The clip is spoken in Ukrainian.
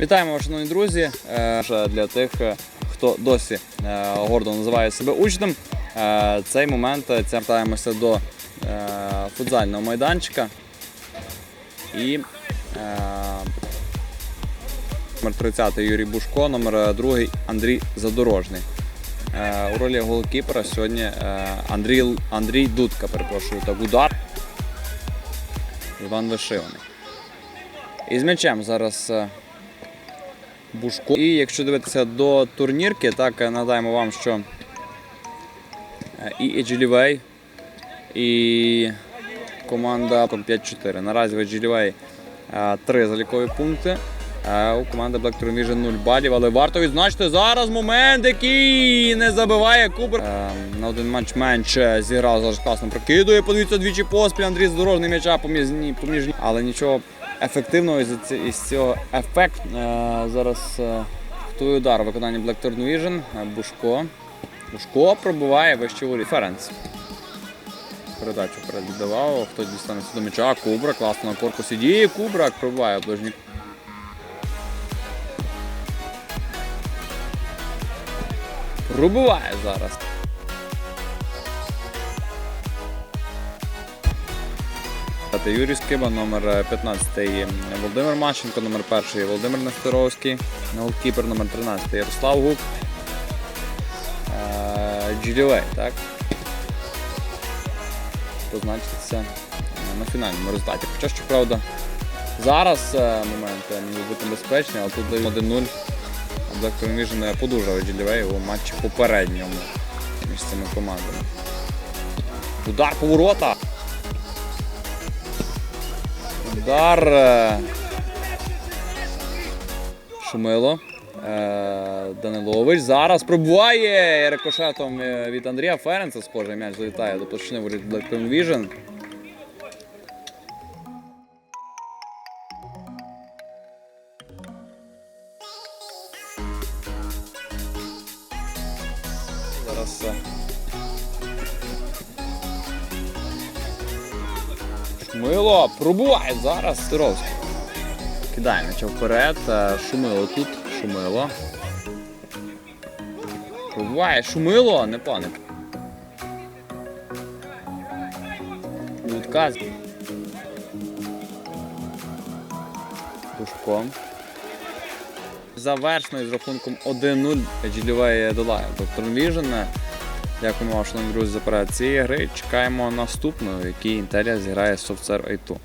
Вітаємо шановні друзі. Е, Для тих, е, хто досі е, гордо називає себе учнем. Цей момент це вертаємося до футзального майданчика. І номер 30 Юрій Бушко, номер 2 Андрій Задорожний. У ролі голкіпера сьогодні Андрій, Андрій Дудка, перепрошую, так удар. Іван Вишиваний. І з м'ячем зараз Бушко. І якщо дивитися до турнірки, так е, нагадаємо вам, що е, і Еджілівей, і команда 5-4. Наразі в Еджілівей 3 залікові пункти. а У команди Black Turn Vision 0 балів, але варто відзначити зараз момент, який не забиває Кубер. Е, На один матч менше зіграв зараз класно прокидує. Подивіться двічі поспіль. Андрій Задорожний м'яча поміж, поміж але нічого ефективного із, цього ефект. Е, Зараз е, готує удар у виконанні Black Turn Vision. Е, Бушко. Бушко пробиває вище воріт. Ференц. Передачу вперед віддавав. Хтось дістанеться до м'яча. Кубра класно на корпусі діє. Кубрак пробиває ближній. Пробиває зараз. Юрій Скиба, номер 15 Володимир Мащенко, номер 1 Володимир Нестеровський, голкіпер номер 13 Ярослав Гук. Е, Джілівей, так? Позначиться е, на фінальному результаті. Хоча, щоправда, зараз е, момент е, міг бути небезпечний, але тут даємо 1-0. Black Vision подужав Джілівей у матчі попередньому між цими командами. Удар поворота. Удар. е, Шумило. Е, Данилович зараз пробуває рикошетом е, від Андрія Ференца. Схоже, м'яч залітає до площини воріт Black Turn Vision. Зараз. Шумило пробуває зараз Сировський. Кидає м'яча вперед. е, Шумило тут. Шумило. Пробуває Шумило, не пане. Лутказ. Пушко. Завершено із рахунком 1-0 Джілівей долає доктор Віжен. Дякуємо шановні друзі, за перегляд цієї гри. Чекаємо наступну, в якій Інтелія зіграє з Software A2.